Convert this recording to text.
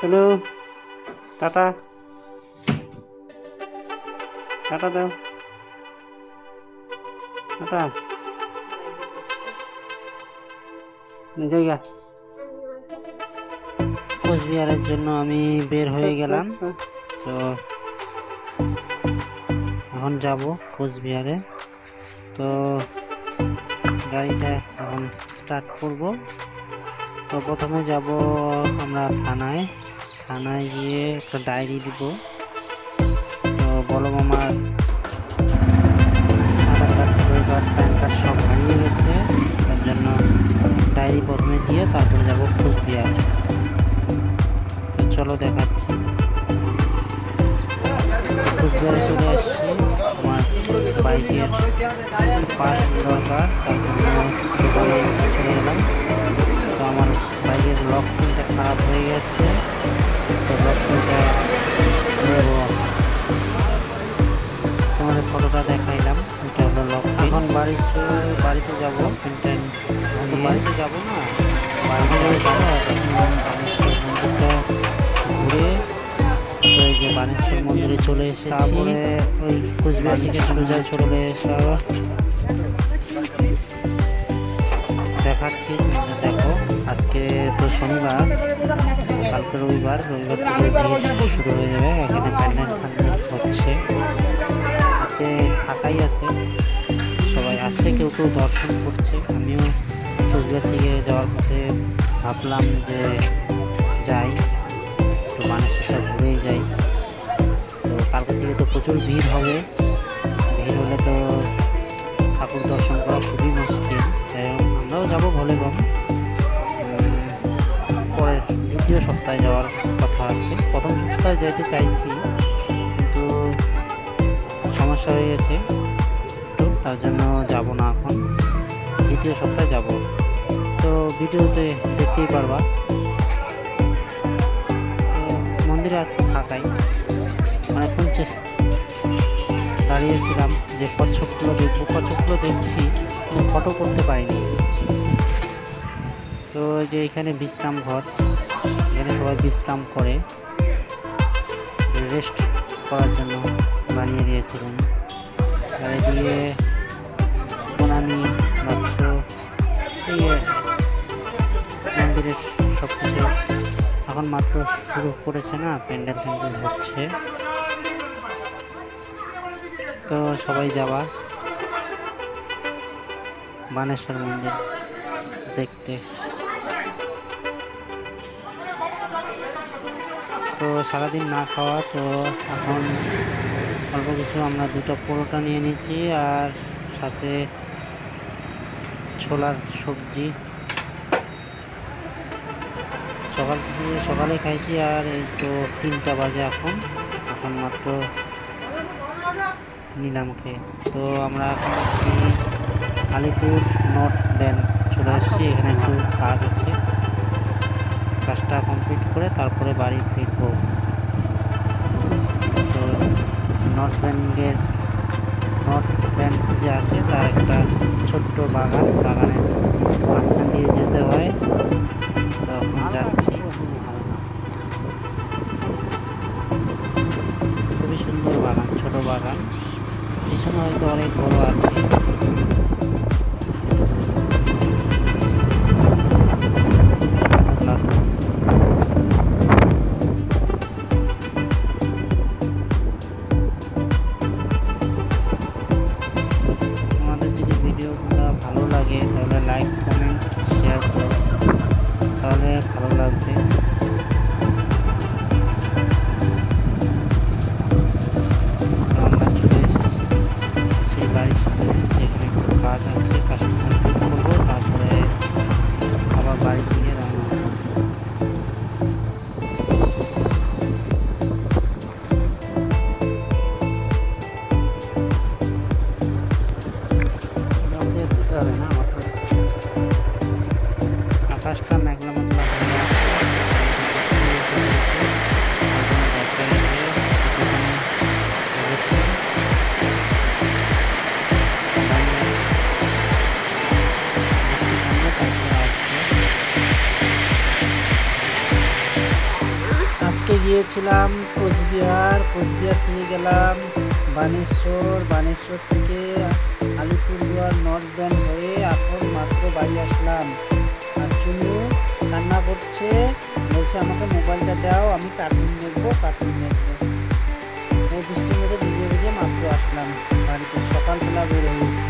চলো tata. Tata দাও। Tata. জায়গা কোচবিহারের জন্য আমি বের হয়ে। গেলাম। তো এখন যাব কোচবিহারে। তো গাড়িটা এখন স্টার্ট করব। তো প্রথমে যাব আমরা থানায়। থানায় গিয়ে একটা ডায়েরি দিব। তো বলো মামার Aadhaar card, voter card, PAN card সব হারিয়ে গেছে। তার জন্য ডায়েরি প্রথমে দিয়ে তারপরে যাব কোচবিহার। তো চলো দেখাচ্ছি। কোচবিহারে চলে আসছি। আমার বাইকের পাস দরকার তার জন্য দোকানে চলে গেলাম। তো আমার বাইকের লক পিনটা খারাপ হয়ে গেছে। তো লক পিনটা তোমাদের ফটোটা দেখাইলাম। এটা হলো লক এখন বাড়ি বাড়িতে যাব। বাড়িতে যাব না? মন্দিরে চলে এসেছি। তারপরে ওই কুচবিহার থেকে সোজা চলে এসে। দেখাচ্ছি, দেখো, আজকে তো শনিবার, কালকে রবিবার রবিবার শুরু হয়ে যাবে, এখানে প্যান্ডেল ফ্যান্ডেল হচ্ছে। আজকে ফাঁকাই আছে, সবাই আসছে, কেউ কেউ দর্শন করছে। আমিও কোচবিহার থেকে যাওয়ার পথে ভাবলাম যে যাই, একটু ঘুরেই প্রচুর ভিড় হবে। ভিড় হলে তো ঠাকুর দর্শন করা খুবই মুশকিল। আমরাও যাব ভলিবল। পরের দ্বিতীয় সপ্তাহে যাওয়ার কথা আছে। প্রথম সপ্তাহে যেতে চাইছি, কিন্তু সমস্যা হয়ে গেছে একটু, তার জন্য যাব না এখন। দ্বিতীয় সপ্তাহে যাব। তো ভিডিওতে দেখতেই পারবা। মন্দিরে আজকে ফাঁকাই। অনেকক্ষণ দাঁড়িয়েছিলাম যে কচ্ছপগুলো দেখব। কচ্ছপগুলো দেখছি ফটো করতে পারিনি। তো যে এখানে বিশ্রাম ঘর, এখানে সবাই বিশ্রাম করে। রেস্ট করার জন্য বানিয়ে দিয়েছিলেন আর এদিকে প্রণামী বাক্স মন্দিরের সব কিছু এখন মাত্র শুরু করেছে না প্যান্ডেল ট্যান্ডেল হচ্ছে। তো সবাই যাবা বানেশ্বর মন্দির দেখতে। তো সারাদিন না খাওয়া, তো এখন অল্প কিছু আমরা দুটো পরোটা নিয়ে নিয়েছি আর সাথে ছোলার সবজি। সকাল সকালে খাইছি আর এই তো তিনটা বাজে এখন। এখন মাত্র নিলাম খেয়ে তো আমরা এখন আছি আলিপুর নর্থ ড্যাম চলে এসেছি, এখানে একটু কাজ আছে। কাজটা কমপ্লিট করে তারপরে বাড়ি ফিরবো। তো নর্থ ব্যাঙ্কের নর্থ ব্যাঙ্ক যে আছে, তার একটা ছোট্ট বাগান, বাগানের মাঝখান দিয়ে যেতে হয়। হয়তো অনেক বড় আছে। ভালো লাগে তাহলে লাইক কমেন্ট শেয়ার করো। তাহলে ভালো লাগবে। কাজ আছে কাজটা করব তারপরে আবার বাড়ি গিয়েছিলাম, কোচবিহার কোচবিহার থেকে গেলাম বানেশ্বর বানেশ্বর থেকে আলিপুরদুয়ার, নর্থ ব্যান্ড হয়ে এখন মাত্র বাড়ি আসলাম। আর চুনু, কান্না করছে, বলছে, আমাকে মোবাইলটা দাও, আমি কার্টুন দেখব কার্টুন দেখব। এই বৃষ্টির মধ্যে ভিজে ভিজে মাত্র আসলাম, বাড়িতে সকালবেলা বের হয়েছি।